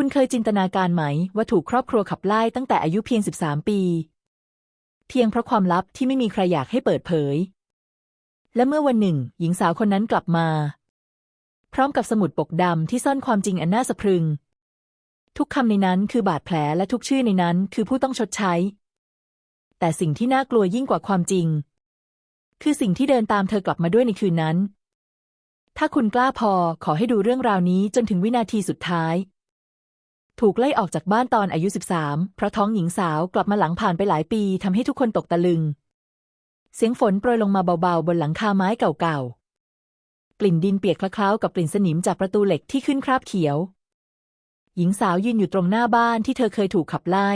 คุณเคยจินตนาการไหม ว่าถูกครอบครัวขับไล่ตั้งแต่อายุเพียง 13 ปี เพียงเพราะความลับที่ไม่มีใครอยากให้เปิดเผย และเมื่อวันหนึ่ง หญิงสาวคนนั้นกลับมา พร้อมกับสมุดปกดำที่ซ่อนความจริงอันน่าสะพรึง ทุกคำในนั้นคือบาดแผลและทุกชื่อในนั้นคือผู้ต้องชดใช้ แต่สิ่งที่น่ากลัวยิ่งกว่าความจริง คือสิ่งที่เดินตามเธอกลับมาด้วยในคืนนั้น ถ้าคุณกล้าพอขอให้ดูเรื่องราวนี้จนถึงวินาทีสุดท้าย ถูกไล่ออกจากบ้านตอนอายุ 13 เพราะท้องหญิงสาวกลับมาหลังผ่านไปหลายปีทำให้ทุกคนตกตะลึง เสียงฝนโปรยลงมาเบาๆ บนหลังคาไม้เก่าๆ กลิ่นดินเปียกคล้าๆกับกลิ่นสนิมจากประตูเหล็กที่ขึ้นคราบเขียว หญิงสาวยืนอยู่ตรงหน้าบ้านที่เธอเคยถูกขับไล่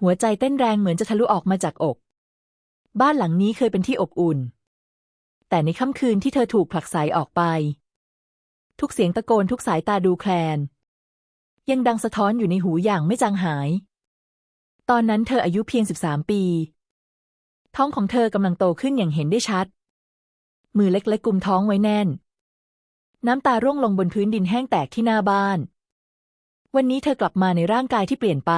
หัวใจเต้นแรงเหมือนจะทะลุออกมาจากอก บ้านหลังนี้เคยเป็นที่อบอุ่น แต่ในค่ำคืนที่เธอถูกผลักไสออกไป ทุกเสียงตะโกนทุกสายตาดูแคลน ยังดังสะท้อนอยู่ในหูอย่างไม่จางหาย ตอนนั้นเธออายุเพียง 13 ปี ท้องของเธอกำลังโตขึ้นอย่างเห็นได้ชัด มือเล็กๆกุมท้องไว้แน่น น้ำตาร่วงลงบนพื้นดินแห้งแตกที่หน้าบ้าน วันนี้เธอกลับมาในร่างกายที่เปลี่ยนไป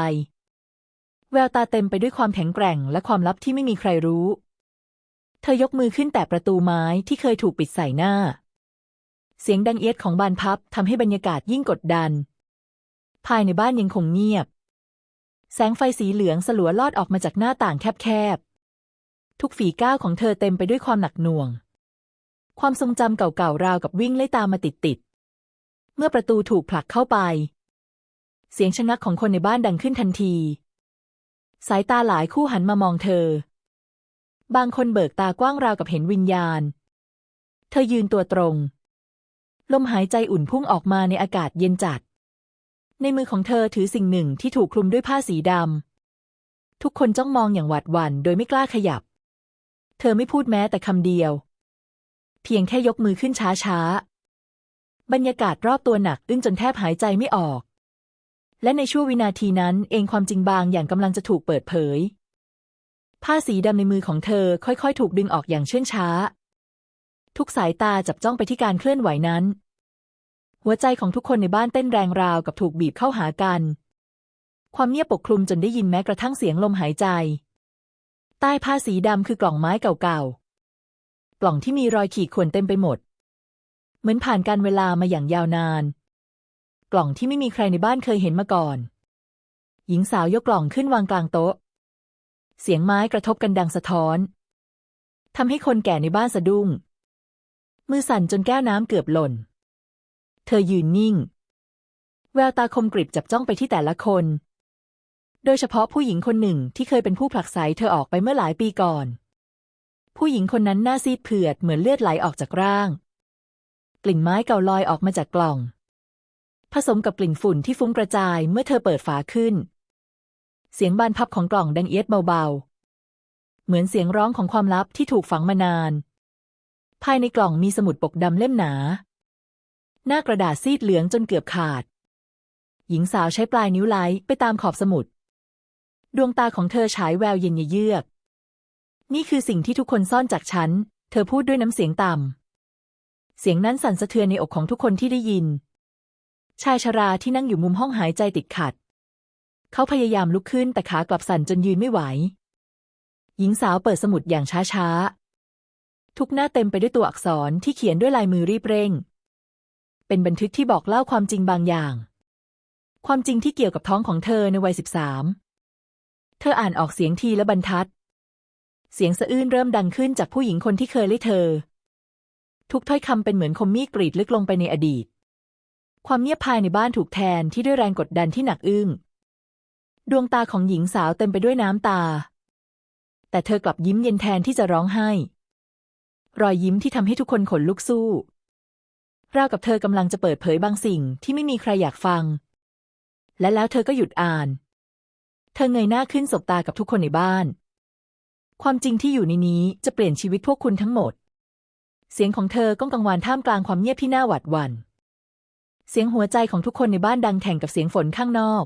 แววตาเต็มไปด้วยความแข็งแกร่งและความลับที่ไม่มีใครรู้ เธอยกมือขึ้นแตะประตูไม้ที่เคยถูกปิดใส่หน้า เสียงดังเอียดของบานพับทำให้บรรยากาศยิ่งกดดัน ภายในบ้านยังคงเงียบ แสงไฟสีเหลืองสลัวลอดออกมาจากหน้าต่างแคบๆ ทุกฝีก้าวของเธอเต็มไปด้วยความหนักหน่วง ความทรงจำเก่าๆราวกับวิ่งไล่ตามมาติดๆ เมื่อประตูถูกผลักเข้าไป เสียงชะงักของคนในบ้านดังขึ้นทันที สายตาหลายคู่หันมามองเธอ บางคนเบิกตากว้างราวกับเห็นวิญญาณ เธอยืนตัวตรงลมหายใจอุ่นพุ่งออกมาในอากาศเย็นจัด ในมือของเธอถือสิ่งหนึ่งที่ถูกคลุมด้วยผ้าสีดำ ทุกคนจ้องมองอย่างหวาดหวั่นโดยไม่กล้าขยับ เธอไม่พูดแม้แต่คำเดียว เพียงแค่ยกมือขึ้นช้าๆ บรรยากาศรอบตัวหนักอึ้งจนแทบหายใจไม่ออก และในช่วงวินาทีนั้นเองความจริงบางอย่างกำลังจะถูกเปิดเผย ผ้าสีดำในมือของเธอค่อยๆ ถูกดึงออกอย่างเชื่องช้า ทุกสายตาจับจ้องไปที่การเคลื่อนไหวนั้น หัวใจของทุกคนในบ้านเต้นแรงราวกับถูกบีบเข้าหากัน ความเงียบปกคลุมจนได้ยินแม้กระทั่งเสียงลมหายใจ ใต้ผ้าสีดำคือกล่องไม้เก่าๆ กล่องที่มีรอยขีดข่วนเต็มไปหมด เหมือนผ่านการเวลามาอย่างยาวนาน กล่องที่ไม่มีใครในบ้านเคยเห็นมาก่อน หญิงสาวยกกล่องขึ้นวางกลางโต๊ะ เสียงไม้กระทบกันดังสะท้อนทำให้คนแก่ในบ้านสะดุ้ง มือสั่นจนแก้วน้ำเกือบหล่น เธอยืนนิ่ง แววตาคมกริบจับจ้องไปที่แต่ละคน โดยเฉพาะผู้หญิงคนหนึ่งที่เคยเป็นผู้ผลักไสเธอออกไปเมื่อหลายปีก่อน ผู้หญิงคนนั้นหน้าซีดเผือดเหมือนเลือดไหลออกจากร่าง กลิ่นไม้เก่าลอยออกมาจากกล่อง ผสมกับกลิ่นฝุ่นที่ฟุ้งกระจายเมื่อเธอเปิดฝาขึ้น เสียงบานพับของกล่องดังเอียดเบาๆ เหมือนเสียงร้องของความลับที่ถูกฝังมานานภายในกล่องมีสมุดปกดำเล่มหนา หน้ากระดาษซีดเหลืองจนเกือบขาด หญิงสาวใช้ปลายนิ้วไล้ไปตามขอบสมุด ดวงตาของเธอฉายแววเย็นเยือก นี่คือสิ่งที่ทุกคนซ่อนจากฉัน เธอพูดด้วยน้ำเสียงต่ำ เสียงนั้นสั่นสะเทือนในอกของทุกคนที่ได้ยิน ชายชราที่นั่งอยู่มุมห้องหายใจติดขัด เขาพยายามลุกขึ้นแต่ขากลับสั่นจนยืนไม่ไหว หญิงสาวเปิดสมุดอย่างช้าๆ ทุกหน้าเต็มไปด้วยตัวอักษรที่เขียนด้วยลายมือรีบเร่ง เป็นบันทึกที่บอกเล่าความจริงบางอย่าง ความจริงที่เกี่ยวกับท้องของเธอในวัยสิบสามเธออ่านออกเสียงทีละบรรทัด เสียงสะอื้นเริ่มดังขึ้นจากผู้หญิงคนที่เคยเล่เธอ ทุกถ้อยคำเป็นเหมือนคมมีดกรีดลึกลงไปในอดีต ความเงียบภายในบ้านถูกแทนที่ด้วยแรงกดดันที่หนักอึ้ง ดวงตาของหญิงสาวเต็มไปด้วยน้ำตา แต่เธอกลับยิ้มเย็นแทนที่จะร้องไห้ รอยยิ้มที่ทำให้ทุกคนขนลุกสู้ ราวกับเธอกำลังจะเปิดเผยบางสิ่งที่ไม่มีใครอยากฟัง และแล้วเธอก็หยุดอ่าน เธอเงยหน้าขึ้นสบตากับทุกคนในบ้าน ความจริงที่อยู่ในนี้จะเปลี่ยนชีวิตพวกคุณทั้งหมด เสียงของเธอก้องกังวานท่ามกลางความเงียบที่น่าหวาดหวัน่น เสียงหัวใจของทุกคนในบ้านดังแข่งกับเสียงฝนข้างนอก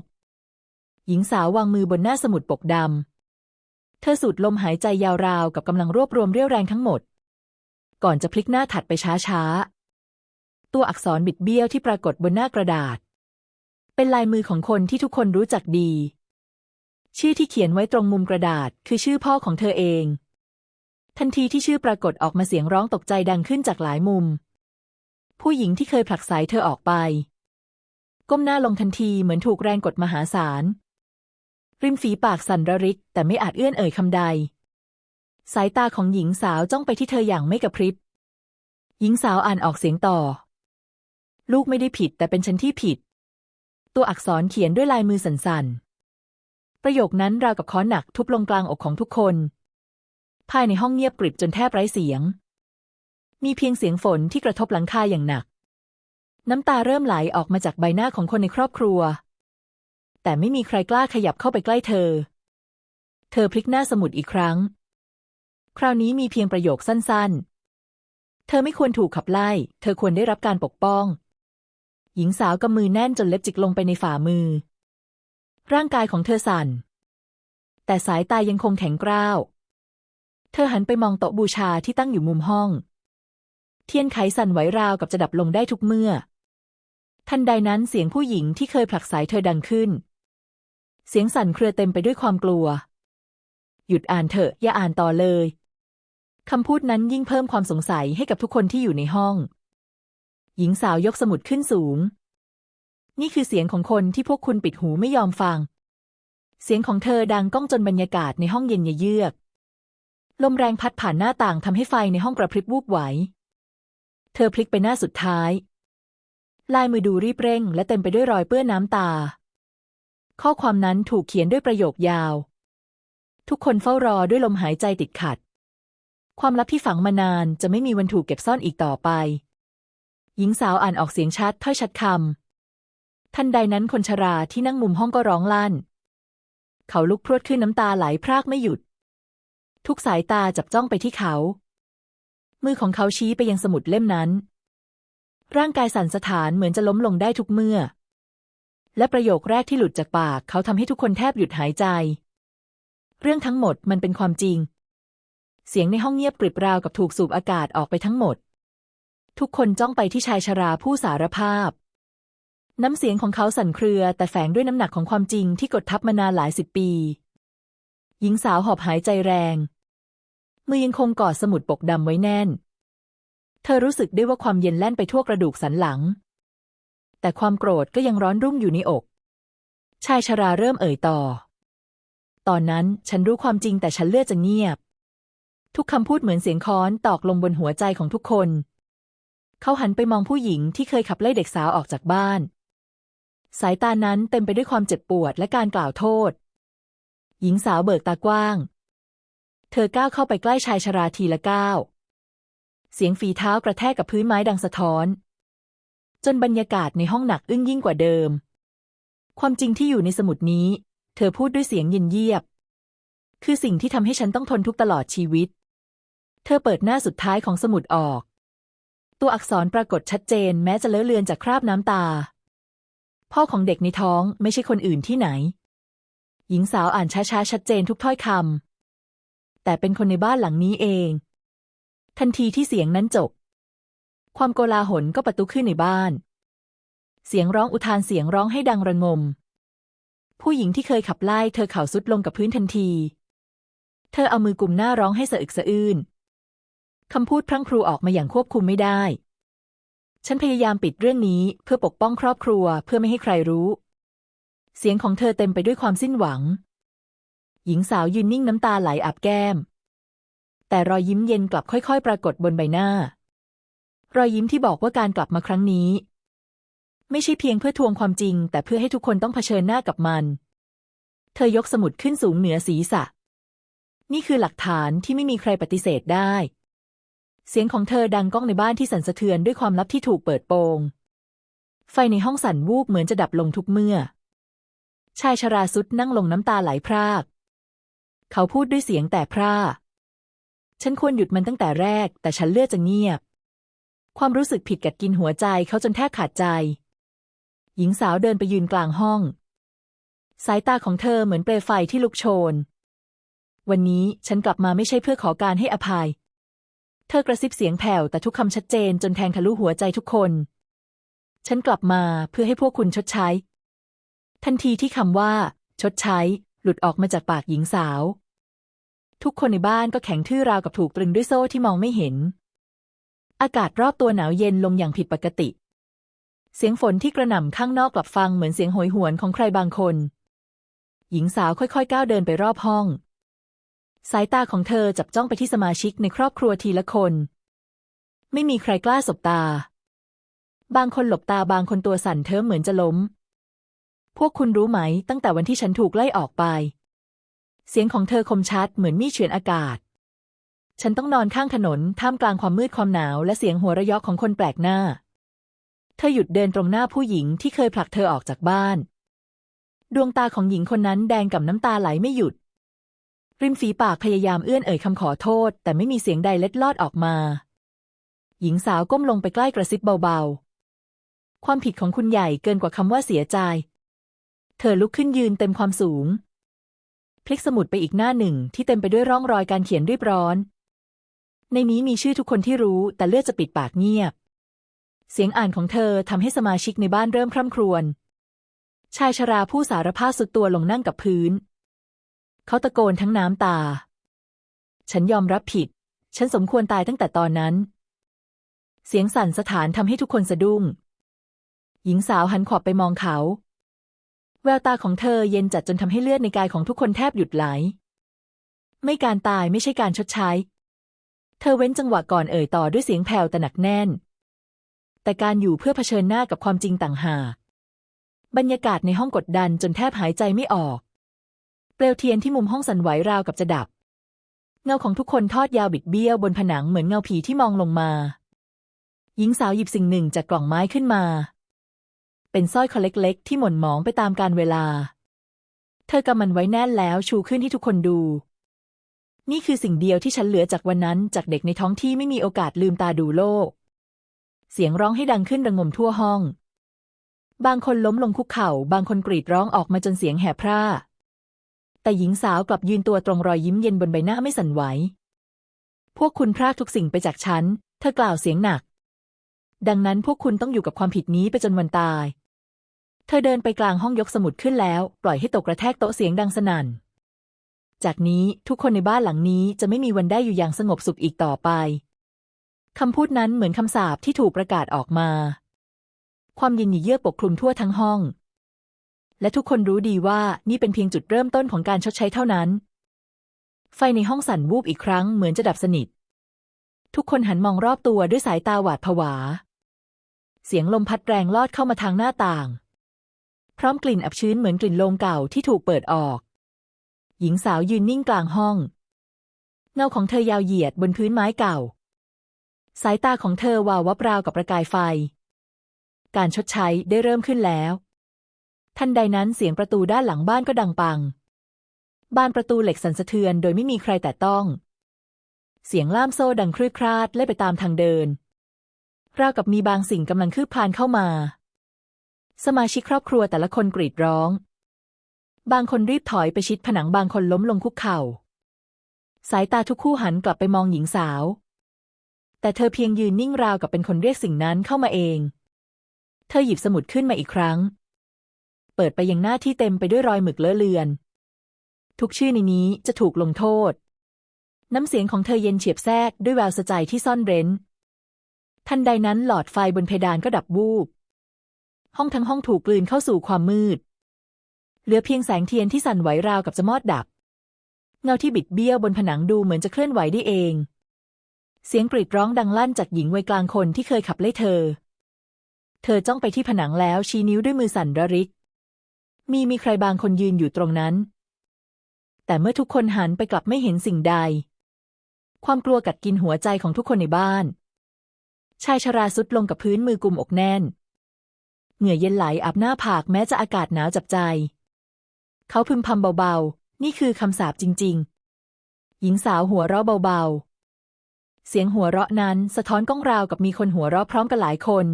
หญิงสาววางมือบนหน้าสมุดปกดำ เธอสูดลมหายใจยาวราวกับกำลังรวบรวมเรี่ยวแรงทั้งหมด ก่อนจะพลิกหน้าถัดไปช้าๆ ตัวอักษรบิดเบี้ยวที่ปรากฏบนหน้ากระดาษ เป็นลายมือของคนที่ทุกคนรู้จักดี ชื่อที่เขียนไว้ตรงมุมกระดาษ คือชื่อพ่อของเธอเอง ทันทีที่ชื่อปรากฏออกมาเสียงร้องตกใจดังขึ้นจากหลายมุม ผู้หญิงที่เคยผลักไสเธอออกไป ก้มหน้าลงทันทีเหมือนถูกแรงกดมหาศาลริมฝีปากสั่นระริก แต่ไม่อาจเอื้อนเอ่ยคำใด สายตาของหญิงสาวจ้องไปที่เธออย่างไม่กระพริบ หญิงสาวอ่านออกเสียงต่อ ลูกไม่ได้ผิดแต่เป็นฉันที่ผิด ตัวอักษรเขียนด้วยลายมือสั่นๆ ประโยคนั้นราวกับค้อนหนักทุบลงกลางอกของทุกคน ภายในห้องเงียบกริบจนแทบไร้เสียง มีเพียงเสียงฝนที่กระทบหลังคาอย่างหนัก น้ำตาเริ่มไหลออกมาจากใบหน้าของคนในครอบครัว แต่ไม่มีใครกล้าขยับเข้าไปใกล้เธอ เธอพลิกหน้าสมุดอีกครั้ง คราวนี้มีเพียงประโยคสั้นๆ เธอไม่ควรถูกขับไล่ เธอควรได้รับการปกป้อง หญิงสาวกำมือแน่นจนเล็บจิกลงไปในฝ่ามือ ร่างกายของเธอสั่น แต่สายตายังคงแข็งกร้าว เธอหันไปมองโต๊ะบูชาที่ตั้งอยู่มุมห้อง เทียนไขสั่นไหวราวกับจะดับลงได้ทุกเมื่อ ทันใดนั้นเสียงผู้หญิงที่เคยผลักไสเธอดังขึ้น เสียงสั่นเครือเต็มไปด้วยความกลัว หยุดอ่านเถอะอย่าอ่านต่อเลยคำพูดนั้นยิ่งเพิ่มความสงสัยให้กับทุกคนที่อยู่ในห้อง หญิงสาวยกสมุดขึ้นสูง นี่คือเสียงของคนที่พวกคุณปิดหูไม่ยอมฟัง เสียงของเธอดังก้องจนบรรยากาศในห้องเย็นเยือก ลมแรงพัดผ่านหน้าต่างทำให้ไฟในห้องกระพริบวูบไหว เธอพลิกไปหน้าสุดท้าย ลายมือดูรีบเร่ง และเต็มไปด้วยรอยเปื้อนน้ำตา ข้อความนั้นถูกเขียนด้วยประโยคยาว ทุกคนเฝ้ารอด้วยลมหายใจติดขัด ความลับที่ฝังมานานจะไม่มีวันถูกเก็บซ่อนอีกต่อไป หญิงสาวอ่านออกเสียงชัดถ้อยชัดคำทันใดนั้นคนชราที่นั่งมุมห้องก็ร้องลั่น เขาลุกพรวดขึ้นน้ำตาไหลพรากไม่หยุด ทุกสายตาจับจ้องไปที่เขา มือของเขาชี้ไปยังสมุดเล่มนั้น ร่างกายสั่นสะท้านเหมือนจะล้มลงได้ทุกเมื่อ และประโยคแรกที่หลุดจากปาก เขาทำให้ทุกคนแทบหยุดหายใจ เรื่องทั้งหมดมันเป็นความจริง เสียงในห้องเงียบกริบราวกับถูกสูบอากาศออกไปทั้งหมด ทุกคนจ้องไปที่ชายชราผู้สารภาพ น้ำเสียงของเขาสั่นเครือ แต่แฝงด้วยน้ำหนักของความจริงที่กดทับมานานหลายสิบปี หญิงสาวหอบหายใจแรง มือยังคงกอดสมุดปกดำไว้แน่น เธอรู้สึกได้ว่าความเย็นแล่นไปทั่วกระดูกสันหลัง แต่ความโกรธก็ยังร้อนรุ่มอยู่ในอก ชายชราเริ่มเอ่ยต่อ ตอนนั้นฉันรู้ความจริงแต่ฉันเลือกจะเงียบ ทุกคำพูดเหมือนเสียงค้อนตอกลงบนหัวใจของทุกคน เขาหันไปมองผู้หญิงที่เคยขับไล่เด็กสาวออกจากบ้าน สายตานั้นเต็มไปด้วยความเจ็บปวดและการกล่าวโทษ หญิงสาวเบิกตากว้าง เธอก้าวเข้าไปใกล้ชายชราทีละก้าวเสียงฝีเท้ากระแทกกับพื้นไม้ดังสะท้อน จนบรรยากาศในห้องหนักอึ้งยิ่งกว่าเดิม ความจริงที่อยู่ในสมุดนี้ เธอพูดด้วยเสียงเย็นเยียบ คือสิ่งที่ทำให้ฉันต้องทนทุกข์ตลอดชีวิต เธอเปิดหน้าสุดท้ายของสมุดออก ตัวอักษรปรากฏชัดเจนแม้จะเลอะเลือนจากคราบน้ำตา พ่อของเด็กในท้องไม่ใช่คนอื่นที่ไหน หญิงสาวอ่านช้าๆชัดเจนทุกถ้อยคำแต่เป็นคนในบ้านหลังนี้เอง ทันทีที่เสียงนั้นจบ ความโกลาหลก็ประตุขึ้นในบ้าน เสียงร้องอุทานเสียงร้องให้ดังระงม ผู้หญิงที่เคยขับไล่เธอเข่าสุดลงกับพื้นทันที เธอเอามือกุมหน้าร้องให้สะอึกสะอื้น คำพูดพรั่งพรูออกมาอย่างควบคุมไม่ได้ ฉันพยายามปิดเรื่องนี้เพื่อปกป้องครอบครัวเพื่อไม่ให้ใครรู้ เสียงของเธอเต็มไปด้วยความสิ้นหวัง หญิงสาวยืนนิ่งน้ำตาไหลอาบแก้ม แต่รอยยิ้มเย็นกลับค่อย ๆ ปรากฏบนใบหน้า รอยยิ้มที่บอกว่าการกลับมาครั้งนี้ ไม่ใช่เพียงเพื่อทวงความจริง แต่เพื่อให้ทุกคนต้องเผชิญหน้ากับมัน เธอยกสมุดขึ้นสูงเหนือศีรษะ นี่คือหลักฐานที่ไม่มีใครปฏิเสธได้ เสียงของเธอดังก้องในบ้านที่สั่นสะเทือนด้วยความลับที่ถูกเปิดโปง ไฟในห้องสั่นวูบเหมือนจะดับลงทุกเมื่อ ชายชราสุดนั่งลงน้ำตาไหลพราก เขาพูดด้วยเสียงแต่พร่า ฉันควรหยุดมันตั้งแต่แรก แต่ฉันเลือกจะเงียบ ความรู้สึกผิดกัดกินหัวใจเขาจนแทบขาดใจ หญิงสาวเดินไปยืนกลางห้อง สายตาของเธอเหมือนเปลวไฟที่ลุกโชน วันนี้ฉันกลับมาไม่ใช่เพื่อขอการให้อภัย เธอกระซิบเสียงแผ่วแต่ทุกคำชัดเจนจนแทงทะลุหัวใจทุกคน ฉันกลับมาเพื่อให้พวกคุณชดใช้ ทันทีที่คำว่า ชดใช้ หลุดออกมาจากปากหญิงสาว ทุกคนในบ้านก็แข็งทื่อราวกับถูกตรึงด้วยโซ่ที่มองไม่เห็น อากาศรอบตัวหนาวเย็นลงอย่างผิดปกติ เสียงฝนที่กระหน่ำข้างนอกกลับฟังเหมือนเสียงโหยหวนของใครบางคน หญิงสาวค่อยๆ ก้าวเดินไปรอบห้อง สายตาของเธอจับจ้องไปที่สมาชิกในครอบครัวทีละคน ไม่มีใครกล้าสบตา บางคนหลบตาบางคนตัวสั่นเทิมเหมือนจะล้ม พวกคุณรู้ไหม ตั้งแต่วันที่ฉันถูกไล่ออกไป เสียงของเธอคมชัดเหมือนมีดเฉือนอากาศ ฉันต้องนอนข้างถนนท่ามกลางความมืดความหนาว และเสียงหัวเราะยาะของคนแปลกหน้า เธอหยุดเดินตรงหน้าผู้หญิงที่เคยผลักเธอออกจากบ้าน ดวงตาของหญิงคนนั้นแดงกับน้ำตาไหลไม่หยุด ริมฝีปากพยายามเอื้อนเอ่ยคำขอโทษ แต่ไม่มีเสียงใดเล็ดลอดออกมา หญิงสาวก้มลงไปใกล้กระซิบเบาๆ ความผิดของคุณใหญ่เกินกว่าคำว่าเสียใจ เธอลุกขึ้นยืนเต็มความสูง พลิกสมุดไปอีกหน้าหนึ่งที่เต็มไปด้วยร่องรอยการเขียนรีบร้อน ในนี้มีชื่อทุกคนที่รู้แต่เลือกจะปิดปากเงียบ เสียงอ่านของเธอทำให้สมาชิกในบ้านเริ่มคร่ำครวญชายชราผู้สารภาพสุดตัวลงนั่งกับพื้น เขาตะโกนทั้งน้ำตา ฉันยอมรับผิด ฉันสมควรตายตั้งแต่ตอนนั้น เสียงสั่นสถานทำให้ทุกคนสะดุ้ง หญิงสาวหันขอบไปมองเขา แววตาของเธอเย็นจัดจนทำให้เลือดในกายของทุกคนแทบหยุดไหล ไม่การตายไม่ใช่การชดใช้ เธอเว้นจังหวะก่อนเอ่ยต่อด้วยเสียงแผ่วแต่หนักแน่น แต่การอยู่เพื่อเผชิญหน้ากับความจริงต่างหากบรรยากาศในห้องกดดันจนแทบหายใจไม่ออก เปลวเทียนที่มุมห้องสั่นไหวราวกับจะดับ เงาของทุกคนทอดยาวบิดเบี้ยวบนผนังเหมือนเงาผีที่มองลงมา หญิงสาวหยิบสิ่งหนึ่งจากกล่องไม้ขึ้นมา เป็นสร้อยคอเล็กๆที่หม่นหมองไปตามกาลเวลา เธอกำมันไว้แน่นแล้วชูขึ้นให้ทุกคนดู นี่คือสิ่งเดียวที่ฉันเหลือจากวันนั้นจากเด็กในท้องที่ไม่มีโอกาสลืมตาดูโลก เสียงร้องให้ดังขึ้นระงมทั่วห้อง บางคนล้มลงคุกเข่า บางคนกรีดร้องออกมาจนเสียงแหบพร่า แต่หญิงสาวกลับยืนตัวตรงรอยยิ้มเย็นบนใบหน้าไม่สั่นไหว พวกคุณพรากทุกสิ่งไปจากฉัน เธอกล่าวเสียงหนัก ดังนั้นพวกคุณต้องอยู่กับความผิดนี้ไปจนวันตาย เธอเดินไปกลางห้องยกสมุดขึ้นแล้ว ปล่อยให้ตกกระแทกโต๊ะเสียงดังสนั่น จากนี้ทุกคนในบ้านหลังนี้จะไม่มีวันได้อยู่อย่างสงบสุขอีกต่อไปคำพูดนั้นเหมือนคำสาปที่ถูกประกาศออกมา ความเย็นหยีเยือกปกคลุมทั่วทั้งห้อง และทุกคนรู้ดีว่านี่เป็นเพียงจุดเริ่มต้นของการชดใช้เท่านั้น ไฟในห้องสั่นวูบอีกครั้งเหมือนจะดับสนิท ทุกคนหันมองรอบตัวด้วยสายตาหวาดผวา เสียงลมพัดแรงลอดเข้ามาทางหน้าต่าง พร้อมกลิ่นอับชื้นเหมือนกลิ่นโลงเก่าที่ถูกเปิดออก หญิงสาวยืนนิ่งกลางห้อง เงาของเธอยาวเหยียดบนพื้นไม้เก่า สายตาของเธอวาววับราวกับประกายไฟ การชดใช้ได้เริ่มขึ้นแล้ว ทันใดนั้นเสียงประตูด้านหลังบ้านก็ดังปัง บานประตูเหล็กสั่นสะเทือนโดยไม่มีใครแต่ต้อง เสียงล่ามโซ่ดังครืดคราดเล่ไปตามทางเดิน ราวกับมีบางสิ่งกำลังคืบคลานเข้ามา สมาชิกครอบครัวแต่ละคนกรีดร้อง บางคนรีบถอยไปชิดผนังบางคนล้มลงคุกเข่า สายตาทุกคู่หันกลับไปมองหญิงสาว แต่เธอเพียงยืนนิ่งราวกับเป็นคนเรียกสิ่งนั้นเข้ามาเอง เธอหยิบสมุดขึ้นมาอีกครั้ง เปิดไปยังหน้าที่เต็มไปด้วยรอยหมึกเลอะเลือน ทุกชื่อในนี้จะถูกลงโทษ น้ำเสียงของเธอเย็นเฉียบแทรกด้วยแววสะใจที่ซ่อนเร้น ทันใดนั้นหลอดไฟบนเพดานก็ดับวูบ ห้องทั้งห้องถูกกลืนเข้าสู่ความมืด เหลือเพียงแสงเทียนที่สั่นไหวราวกับจะมอดดับ เงาที่บิดเบี้ยวบนผนังดูเหมือนจะเคลื่อนไหวได้เอง เสียงกรีดร้องดังลั่นจากหญิงวัยกลางคนที่เคยขับไล่เธอเธอจ้องไปที่ผนังแล้วชี้นิ้วด้วยมือสั่นระริก มีมีใครบางคนยืนอยู่ตรงนั้น แต่เมื่อทุกคนหันไปกลับไม่เห็นสิ่งใด ความกลัวกัดกินหัวใจของทุกคนในบ้าน ชายชราสุดลงกับพื้นมือกุมอกแน่น เหงื่อเย็นไหลอาบหน้าผากแม้จะอากาศหนาวจับใจ เขาพึมพำเบาๆ นี่คือคำสาปจริง ๆ หญิงสาวหัวเราะเบาๆเสียงหัวเราะนั้นสะท้อนก้องราวกับมีคนหัวเราะพร้อมกันหลายคน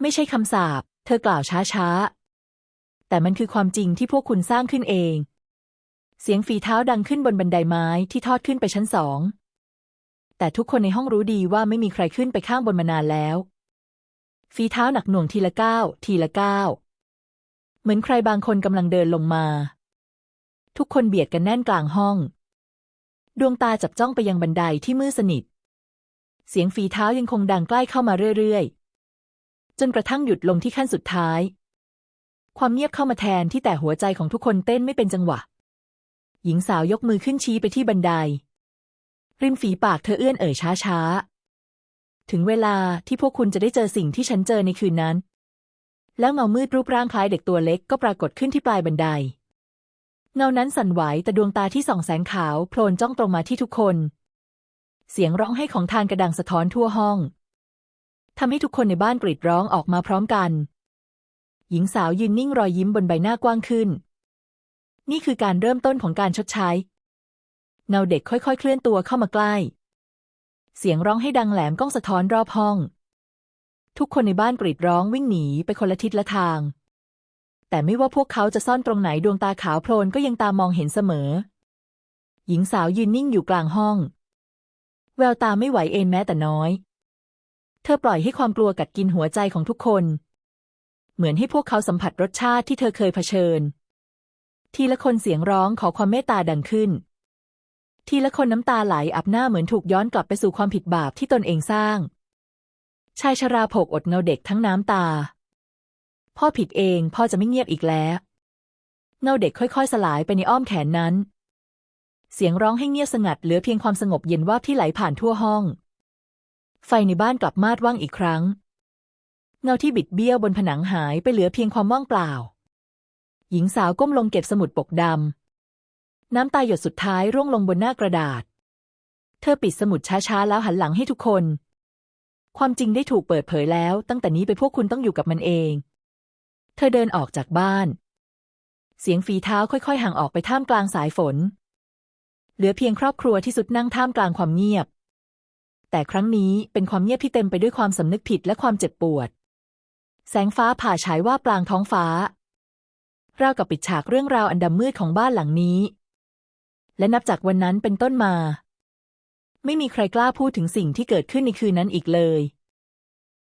ไม่ใช่คำสาป เธอกล่าวช้าๆ แต่มันคือความจริงที่พวกคุณสร้างขึ้นเอง เสียงฝีเท้าดังขึ้นบนบันไดไม้ที่ทอดขึ้นไปชั้นสอง แต่ทุกคนในห้องรู้ดีว่าไม่มีใครขึ้นไปข้างบนมานานแล้ว ฝีเท้าหนักหน่วงทีละก้าวทีละก้าวเหมือนใครบางคนกำลังเดินลงมา ทุกคนเบียดกันแน่นกลางห้อง ดวงตาจับจ้องไปยังบันไดที่มืดสนิท เสียงฝีเท้ายังคงดังใกล้เข้ามาเรื่อยๆ จนกระทั่งหยุดลงที่ขั้นสุดท้าย ความเงียบเข้ามาแทนที่แต่หัวใจของทุกคนเต้นไม่เป็นจังหวะ หญิงสาวยกมือขึ้นชี้ไปที่บันได ริมฝีปากเธอเอื้อนเอ่ยช้าๆถึงเวลาที่พวกคุณจะได้เจอสิ่งที่ฉันเจอในคืนนั้น แล้วเงามืดรูปร่างคล้ายเด็กตัวเล็กก็ปรากฏขึ้นที่ปลายบันได เงานั้นสั่นไหวแต่ดวงตาที่ส่องแสงขาวโพลนจ้องตรงมาที่ทุกคน เสียงร้องไห้ของทานกระดังสะท้อนทั่วห้องทำให้ทุกคนในบ้านกรีดร้องออกมาพร้อมกัน หญิงสาวยืนนิ่งรอยยิ้มบนใบหน้ากว้างขึ้น นี่คือการเริ่มต้นของการชดใช้ เงาเด็กค่อยๆ เคลื่อนตัวเข้ามาใกล้ เสียงร้องให้ดังแหลมก้องสะท้อนรอบห้อง ทุกคนในบ้านกรีดร้องวิ่งหนีไปคนละทิศละทาง แต่ไม่ว่าพวกเขาจะซ่อนตรงไหนดวงตาขาวโพลนก็ยังตามองเห็นเสมอ หญิงสาวยืนนิ่งอยู่กลางห้อง แววตาไม่ไหวเอนแม้แต่น้อย เธอปล่อยให้ความกลัวกัดกินหัวใจของทุกคน เหมือนให้พวกเขาสัมผัสรสชาติที่เธอเคยเผชิญ ทีละคนเสียงร้องขอความเมตตาดังขึ้น ทีละคนน้ำตาไหลอาบหน้าเหมือนถูกย้อนกลับไปสู่ความผิดบาปที่ตนเองสร้าง ชายชราโผกอดเงาเด็กทั้งน้ำตา พ่อผิดเองพ่อจะไม่เงียบอีกแล้วเงาเด็กค่อย ๆ สลายไปในอ้อมแขนนั้น เสียงร้องให้เงียบสงัดเหลือเพียงความสงบเย็นวาบที่ไหลผ่านทั่วห้อง ไฟในบ้านกลับมาดว่างอีกครั้ง เงาที่บิดเบี้ยวบนผนังหายไปเหลือเพียงความว่างเปล่า หญิงสาวก้มลงเก็บสมุดปกดำ น้ำตาหยดสุดท้ายร่วงลงบนหน้ากระดาษ เธอปิดสมุดช้าๆแล้วหันหลังให้ทุกคน ความจริงได้ถูกเปิดเผยแล้ว ตั้งแต่นี้ไปพวกคุณต้องอยู่กับมันเอง เธอเดินออกจากบ้าน เสียงฝีเท้าค่อยๆห่างออกไปท่ามกลางสายฝน เหลือเพียงครอบครัวที่สุดนั่งท่ามกลางความเงียบ แต่ครั้งนี้เป็นความเงียบที่เต็มไปด้วยความสำนึกผิดและความเจ็บปวด แสงฟ้าผ่าฉายว่าปลางท้องฟ้า ราวกับปิดฉากเรื่องราวอันดำมืดของบ้านหลังนี้ และนับจากวันนั้นเป็นต้นมา ไม่มีใครกล้าพูดถึงสิ่งที่เกิดขึ้นในคืนนั้นอีกเลย